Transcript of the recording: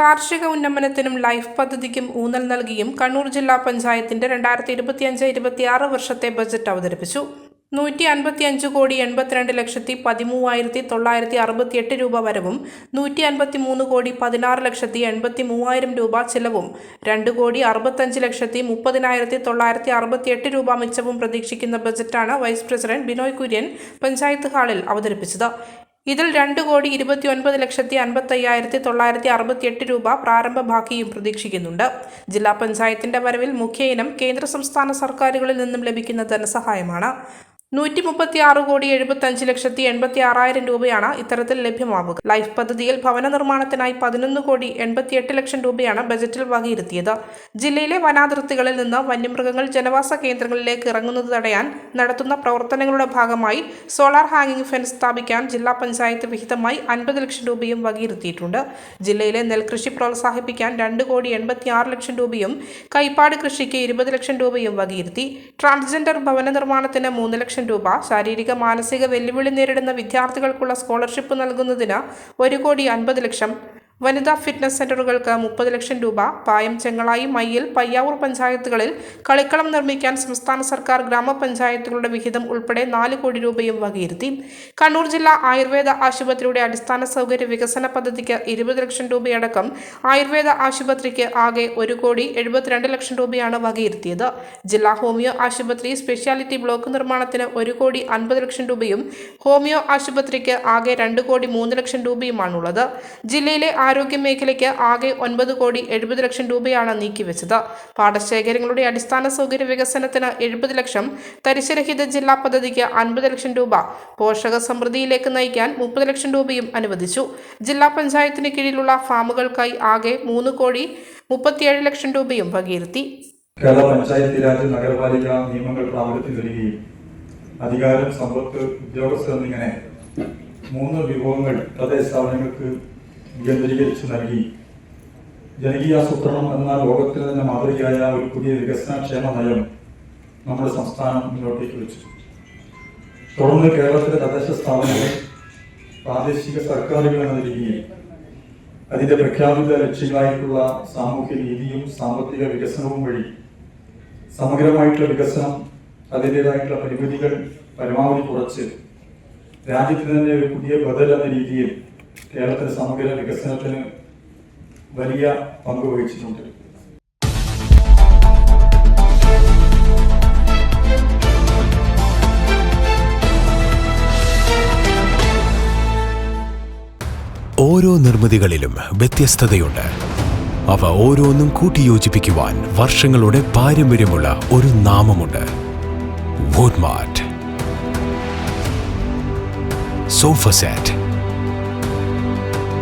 കാർഷിക ഉന്നമനത്തിനും ലൈഫ് പദ്ധതിക്കും ഊന്നൽ നൽകിയും കണ്ണൂർ ജില്ലാ പഞ്ചായത്തിന്റെ രണ്ടായിരത്തി ഇരുപത്തിയഞ്ച് ഇരുപത്തിയാറ് വർഷത്തെ ബജറ്റ് അവതരിപ്പിച്ചു. നൂറ്റി അൻപത്തി അഞ്ച് കോടി എൺപത്തിരണ്ട് ലക്ഷത്തി പതിമൂവായിരത്തി തൊള്ളായിരത്തി അറുപത്തിയെട്ട് രൂപ വരവും നൂറ്റി അൻപത്തി മൂന്ന് കോടി പതിനാറ് ലക്ഷത്തി എൺപത്തി മൂവായിരം രൂപ ചിലവും രണ്ട് കോടി അറുപത്തഞ്ച് ലക്ഷത്തി മുപ്പതിനായിരത്തി തൊള്ളായിരത്തി അറുപത്തിയെട്ട് രൂപ മിച്ചവും പ്രതീക്ഷിക്കുന്ന ബജറ്റാണ് വൈസ് പ്രസിഡന്റ് ബിനോയ് കുര്യൻ പഞ്ചായത്ത് ഹാളിൽ അവതരിപ്പിച്ചത്. ഇതിൽ രണ്ട് കോടി ഇരുപത്തി ഒൻപത് ലക്ഷത്തി അൻപത്തി അയ്യായിരത്തി തൊള്ളായിരത്തി അറുപത്തിയെട്ട് രൂപ പ്രാരംഭ ബാക്കിയും പ്രതീക്ഷിക്കുന്നുണ്ട്. ജില്ലാ പഞ്ചായത്തിന്റെ വരവിൽ മുഖ്യ ഇനം കേന്ദ്ര സംസ്ഥാന സർക്കാരുകളിൽ നിന്നും ലഭിക്കുന്ന ധനസഹായമാണ്. നൂറ്റി മുപ്പത്തി ആറ് കോടി എഴുപത്തഞ്ച് ലക്ഷത്തി എൺപത്തി ആറായിരം രൂപയാണ് ഇത്തരത്തിൽ ലഭ്യമാവുക. ലൈഫ് പദ്ധതിയിൽ ഭവന നിർമ്മാണത്തിനായി പതിനൊന്ന് കോടി എൺപത്തിയെട്ട് ലക്ഷം രൂപയാണ് ബജറ്റിൽ വകയിരുത്തിയത്. ജില്ലയിലെ വനാതിർത്തികളിൽ നിന്ന് വന്യമൃഗങ്ങൾ ജനവാസ കേന്ദ്രങ്ങളിലേക്ക് ഇറങ്ങുന്നത് തടയാൻ നടത്തുന്ന പ്രവർത്തനങ്ങളുടെ ഭാഗമായി സോളാർ ഹാങ്ങിംഗ് ഫെൻസ് സ്ഥാപിക്കാൻ ജില്ലാ പഞ്ചായത്ത് വിഹിതമായി അൻപത് ലക്ഷം രൂപയും വകയിരുത്തിയിട്ടുണ്ട്. ജില്ലയിലെ നെൽകൃഷി പ്രോത്സാഹിപ്പിക്കാൻ രണ്ട് കോടി എൺപത്തി ആറ് ലക്ഷം രൂപയും കൈപ്പാട് കൃഷിക്ക് ഇരുപത് ലക്ഷം രൂപയും വകയിരുത്തി. ട്രാൻസ്ജെൻഡർ ഭവന നിർമ്മാണത്തിന് മൂന്ന് ലക്ഷം രൂപ ശാരീരിക മാനസിക വെല്ലുവിളി നേരിടുന്ന വിദ്യാർത്ഥികൾക്കുള്ള സ്കോളർഷിപ്പ് നൽകുന്നതിന് ഒരു കോടി അൻപത് ലക്ഷം വനിതാ ഫിറ്റ്നസ് സെന്ററുകൾക്ക് മുപ്പത് ലക്ഷം രൂപ പായം ചെങ്ങളായി മയ്യിൽ പയ്യാവൂർ പഞ്ചായത്തുകളിൽ കളിക്കളം നിർമ്മിക്കാൻ സംസ്ഥാന സർക്കാർ ഗ്രാമപഞ്ചായത്തുകളുടെ വിഹിതം ഉൾപ്പെടെ നാല് കോടി രൂപയും വകയിരുത്തി. കണ്ണൂർ ജില്ലാ ആയുർവേദ ആശുപത്രിയുടെ അടിസ്ഥാന സൗകര്യ വികസന പദ്ധതിക്ക് ഇരുപത് ലക്ഷം രൂപയടക്കം ആയുർവേദ ആശുപത്രിക്ക് ആകെ ഒരു കോടി എഴുപത്തിരണ്ട് ലക്ഷം രൂപയാണ് വകയിരുത്തിയത്. ജില്ലാ ഹോമിയോ ആശുപത്രി സ്പെഷ്യാലിറ്റി ബ്ലോക്ക് നിർമ്മാണത്തിന് ഒരു കോടി അൻപത് ലക്ഷം രൂപയും ഹോമിയോ ആശുപത്രിക്ക് ആകെ രണ്ട് കോടി മൂന്ന് ലക്ഷം രൂപയുമാണുള്ളത്. ജില്ലയിലെ ആരോഗ്യ മേഖലയ്ക്ക് ആകെ ഒൻപത് കോടി എഴുപത് ലക്ഷം രൂപയാണ് നീക്കിവെച്ചത്. പാടശേഖരങ്ങളുടെ അടിസ്ഥാന സൗകര്യ വികസനത്തിന് എഴുപത് ലക്ഷം തരിശുരഹിത ജില്ലാ പദ്ധതിക്ക് അൻപത് ലക്ഷം രൂപ പോഷക സമൃദ്ധിയിലേക്ക് നയിക്കാൻ മുപ്പത് ലക്ഷം രൂപയും അനുവദിച്ചു. ജില്ലാ പഞ്ചായത്തിന് കീഴിലുള്ള ഫാമുകൾക്കായി ആകെ മൂന്ന് കോടി മുപ്പത്തിയേഴ് ലക്ഷം രൂപയും വകയിരുത്തി. കേരള പഞ്ചായത്ത് രാജ് നഗരപാലിക നിയമങ്ങൾ പ്രാബല്യത്തിൽ വരികയും അധികാരം സമ്പത്ത് ഉദ്യോഗസ്ഥർ എന്നിങ്ങനെ മൂന്ന് വിഭവങ്ങൾ തദ്ദേശ സ്ഥാപനങ്ങൾക്ക് കേന്ദ്രീകരിച്ച് നൽകി. ജനകീയാസൂത്രണം എന്ന ലോകത്തിന് തന്നെ മാതൃകയായ ഒരു പുതിയ വികസനക്ഷേമ നയം നമ്മുടെ സംസ്ഥാനം മുന്നോട്ടേക്ക് വെച്ചു. തുടർന്ന് കേരളത്തിലെ തദ്ദേശ സ്ഥാപനങ്ങൾ പ്രാദേശിക സർക്കാരുകൾ എന്ന രീതിയിൽ അതിന്റെ പ്രഖ്യാപിത ലക്ഷ്യങ്ങളായിട്ടുള്ള സാമൂഹ്യ നീതിയും സാമ്പത്തിക വികസനവും വഴി സമഗ്രമായിട്ടുള്ള വികസനം അതിന്റെതായിട്ടുള്ള പരിമിതികൾ പരമാവധി കുറച്ച് രാജ്യത്തിന് തന്നെ ഒരു പുതിയ ബദൽ എന്ന രീതിയിൽ കേരളത്തിലെ സമഗ്ര വികസനത്തിന് വലിയ പങ്ക് വഹിച്ചിട്ടുണ്ട്. ഓരോ നിർമ്മിതികളിലും വ്യത്യസ്തതയുണ്ട്. അവ ഓരോന്നും കൂട്ടിയോജിപ്പിക്കുവാൻ വർഷങ്ങളുടെ പാരമ്പര്യമുള്ള ഒരു നാമമുണ്ട്. Woodmart sofa set